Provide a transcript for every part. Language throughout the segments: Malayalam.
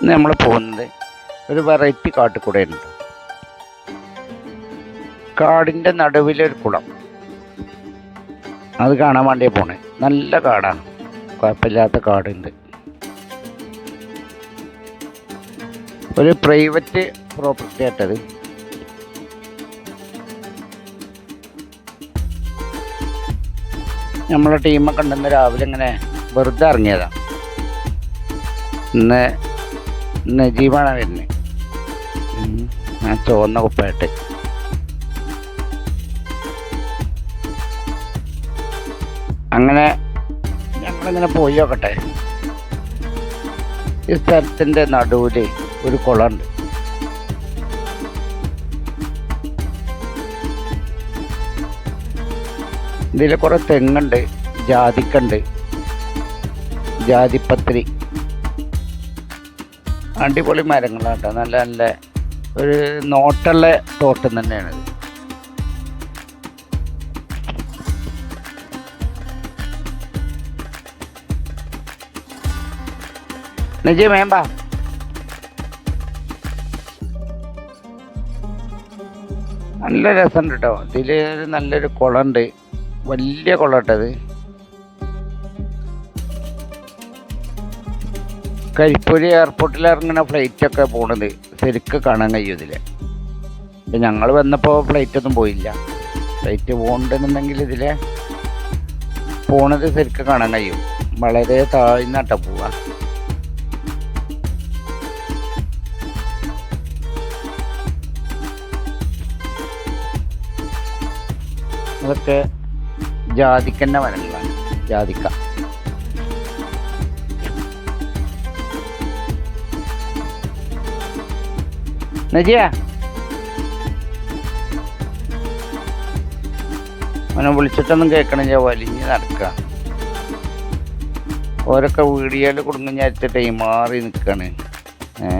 ഇന്ന് നമ്മൾ പോകുന്നത്. ഒരു വെറൈറ്റി കാട്ടുകൂടെയുണ്ട് കാടിന്റെ നടുവിലൊരു കുളം. അത് കാണാൻ വേണ്ടിയാ പോണേ. നല്ല കാടാണ്. കുഴപ്പമില്ലാത്ത കാടുണ്ട്. ഒരു പ്രൈവറ്റ് പ്രോപ്പർട്ടി ആയിട്ടത്. നമ്മളെ ടീമൊക്കെ ഉണ്ടെന്ന് രാവിലെ ഇങ്ങനെ വെറുതെ ഇറങ്ങിയതാണ് ഇന്ന് നജീബാണ് വരുന്നത് ആ ചുവന്ന കുപ്പായിട്ട്. അങ്ങനെ ഞങ്ങളിങ്ങനെ പോയി നോക്കട്ടെ. ഈ സ്ഥലത്തിന്റെ നടുവിൽ ഒരു കുളമുണ്ട്. ഇതിൽ കുറേ തെങ്ങുണ്ട് ജാതിക്കുണ്ട്. ജാതിപ്പത്രി. അടിപൊളി മരങ്ങളാണ് കേട്ടോ നല്ല നല്ല ഒരു നോട്ടുള്ള തോട്ടം തന്നെയാണ് നജീം വേമ്പാ നല്ല രസമുണ്ട് കേട്ടോ ഇതിൽ നല്ലൊരു കുളമുണ്ട്. വലിയ കുളം കേട്ടത് കരിപ്പൂര് എയർപോർട്ടിൽ ഇറങ്ങുന്ന ഫ്ലൈറ്റൊക്കെ പോണത് ശരിക്ക് കാണാൻ കഴിയും ഇപ്പം ഞങ്ങൾ വന്നപ്പോൾ ഫ്ലൈറ്റൊന്നും പോയില്ല. ഫ്ലൈറ്റ് പോകണ്ടെന്നുണ്ടെങ്കിൽ ഇതിൽ പോണത് ശരിക്ക് കാണാൻ കഴിയും. വളരെ താഴ്ന്നാട്ട പോവാ അതൊക്കെ ജാതിക്കന്നെ മരങ്ങളാണ് ജാതിക്ക. നജിയ അവനെ വിളിച്ചിട്ടൊന്നും കേൾക്കണില്ല വലിഞ്ഞ് നടക്കുക ഓരൊക്കെ വീഡിയോയിൽ കുടുങ്ങിഞ്ഞാരിച്ചിട്ടേ മാറി നിൽക്കാണ് ഏ?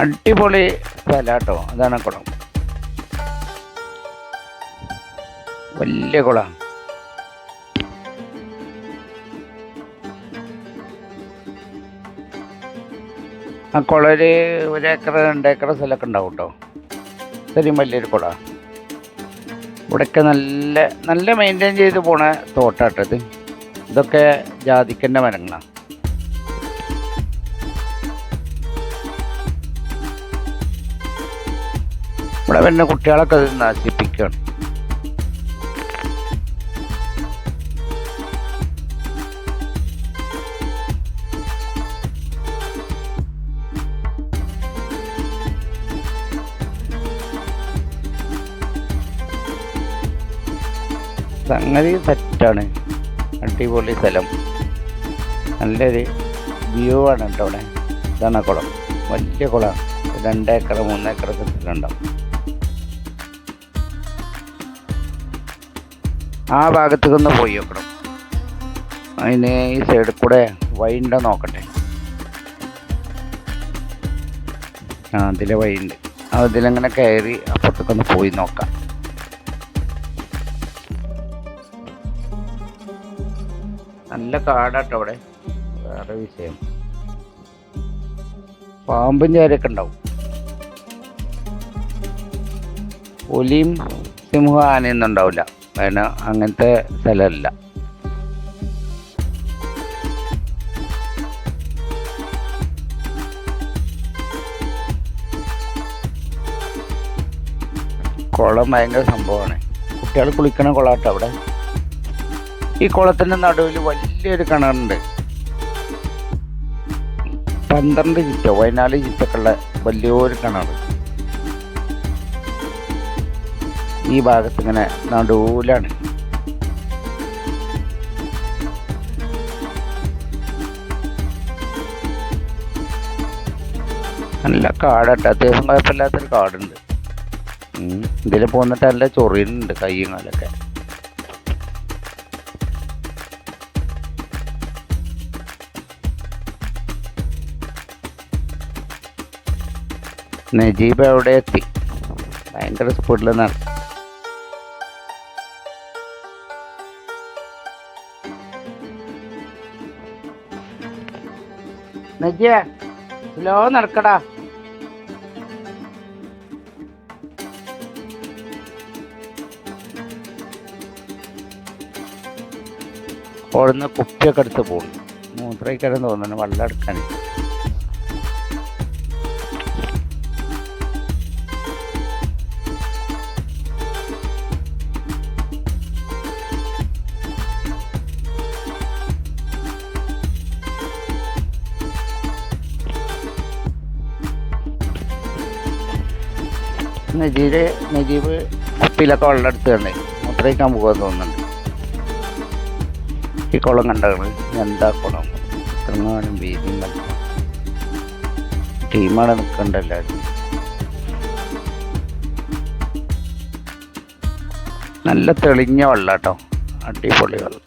അടിപൊളി സ്ഥലാട്ടോ അതാണ് കുളം വലിയ കുളമാണ് ആ കുളര് ഒരേക്കർ രണ്ടേക്കർ സ്ഥലമൊക്കെ ഉണ്ടാവും കേട്ടോ ഇത്രയും വലിയൊരു കുളമാണ് ഇവിടെയൊക്കെ നല്ല നല്ല മെയിന്റെയിൻ ചെയ്ത് പോണ തോട്ടാട്ടത് ഇതൊക്കെ ജാതിക്കന്റെ മരങ്ങളാണ് ഇവിടെ വരുന്ന കുട്ടികളൊക്കെ അത് നശിപ്പിക്കുകയാണ് സംഗതി സെറ്റാണ് അടിപൊളി സ്ഥലം. നല്ലൊരു വ്യൂ ആണ് കേട്ടോ അവിടെ. ഇതാണ് കുളം. വലിയ കുളമാണ് രണ്ടേക്കർ മൂന്നേക്കർ സ്ഥലമുണ്ടാവും ആ ഭാഗത്തേക്കൊന്ന് പോയി നോക്കണം. അതിന് ഈ സൈഡിൽ കൂടെ വഴിയുണ്ടോ നോക്കട്ടെ. ആ അതിലെ വഴിയുണ്ട്. അതിലങ്ങനെ കയറി അപ്പുറത്തേക്കൊന്ന് പോയി നോക്കാം. നല്ല കാടാട്ടോ അവിടെ. വേറെ വിഷയം. പാമ്പും ചേരൊക്കെ ഉണ്ടാവും. പുലിയും സിംഹ ആനയൊന്നും ഉണ്ടാവില്ല. കാരണം അങ്ങനത്തെ സ്ഥലമല്ല. കുളം ഭയങ്കര സംഭവമാണ്. കുട്ടികൾ കുളിക്കണ കുളമാട്ടോ അവിടെ. ഈ കുളത്തിന്റെ നടുവിൽ വലിയൊരു കിണറുണ്ട്. പന്ത്രണ്ട് ചുറ്റോ പതിനാല് ചുറ്റൊക്കെ വലിയൊരു കിണർ ഈ ഭാഗത്ത് ഇങ്ങനെ നടുവിലാണ്. നല്ല കാടട്ടെ. അത്യാവശ്യം കുഴപ്പമില്ലാത്തൊരു കാടുണ്ട്. ഇതിൽ പോന്നിട്ട് നല്ല ചൊറിയുന്നുണ്ട് കയ്യും കാലൊക്കെ. നജീബ് അവിടെ എത്തി. ഭയങ്കര സ്പീഡിൽ നടക്കും നജ്യ സ്ലോ നടക്കടാ. ഓടുന്ന കുപ്പിയൊക്കെ എടുത്ത് പോകുന്നു മൂത്രയ്ക്കാരെന്ന് തോന്നുന്നു വെള്ളം എടുക്കാൻ. നജീര് നജീബ് കുപ്പിയിലൊക്കെ വെള്ളം എടുത്ത് തന്നെ മുത്രയ്ക്കാൻ പോകാൻ തോന്നുന്നുണ്ട് ഈ കുളം കണ്ടത് എന്താ കുളം? ഇത്രങ്ങാനും വീതിയും വലിപ്പം ടീമാണ് നിൽക്കണ്ട എല്ലാവരും നല്ല തെളിഞ്ഞ വെള്ളം കേട്ടോ അടിപൊളി വെള്ളം.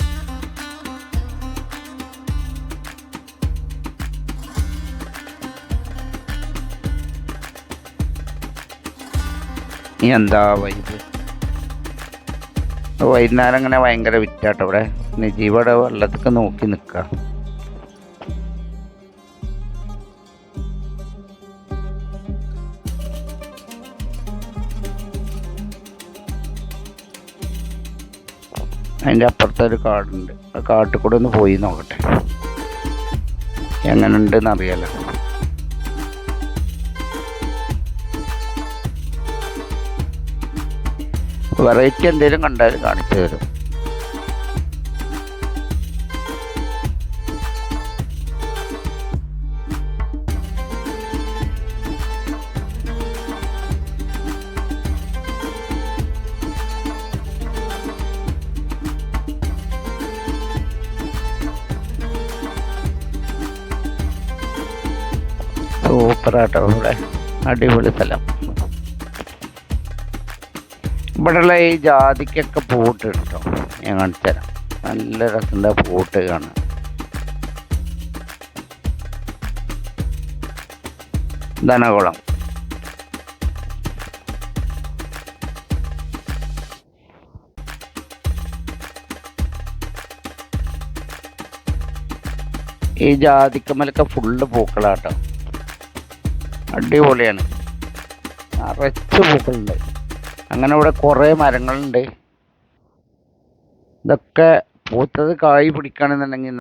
എന്താ വൈബ് വൈകുന്നേരം ഇങ്ങനെ ഭയങ്കര വിറ്റാട്ടോ ഇവിടെ. നജീബയുടെ വെള്ളത്തൊക്കെ നോക്കി നിൽക്കുക അതിന്റെ അപ്പുറത്തൊരു കാടുണ്ട്. ആ കാട്ടിൽ കൂടെ ഒന്ന് പോയി നോക്കട്ടെ. എങ്ങനെ ഉണ്ടെന്ന് അറിയാലോ. വെറൈറ്റി എന്തെങ്കിലും കണ്ടാൽ കാണിച്ചു തരും. സൂപ്പറാട്ടോ ഇവിടെ. അടിപൊളി സ്ഥലം. ഇവിടെയുള്ള ഈ ജാതിക്കൊക്കെ പൂട്ട് കേട്ടോ? ഞാൻ കാണിച്ചു തരാം. നല്ല രസമുണ്ട് പൂട്ട് കാണാൻ. ധനകുളം. ഈ ജാതിക്കമ്മലൊക്കെ ഫുള്ള് പൂക്കളാട്ടോ. അടിപൊളിയാണ്. നിറച്ച് പൂക്കളുണ്ട്. അങ്ങനെ ഇവിടെ കുറേ മരങ്ങളുണ്ട്. ഇതൊക്കെ പൂത്തത് കായ് പിടിക്കുകയാണെന്നുണ്ടെങ്കിൽ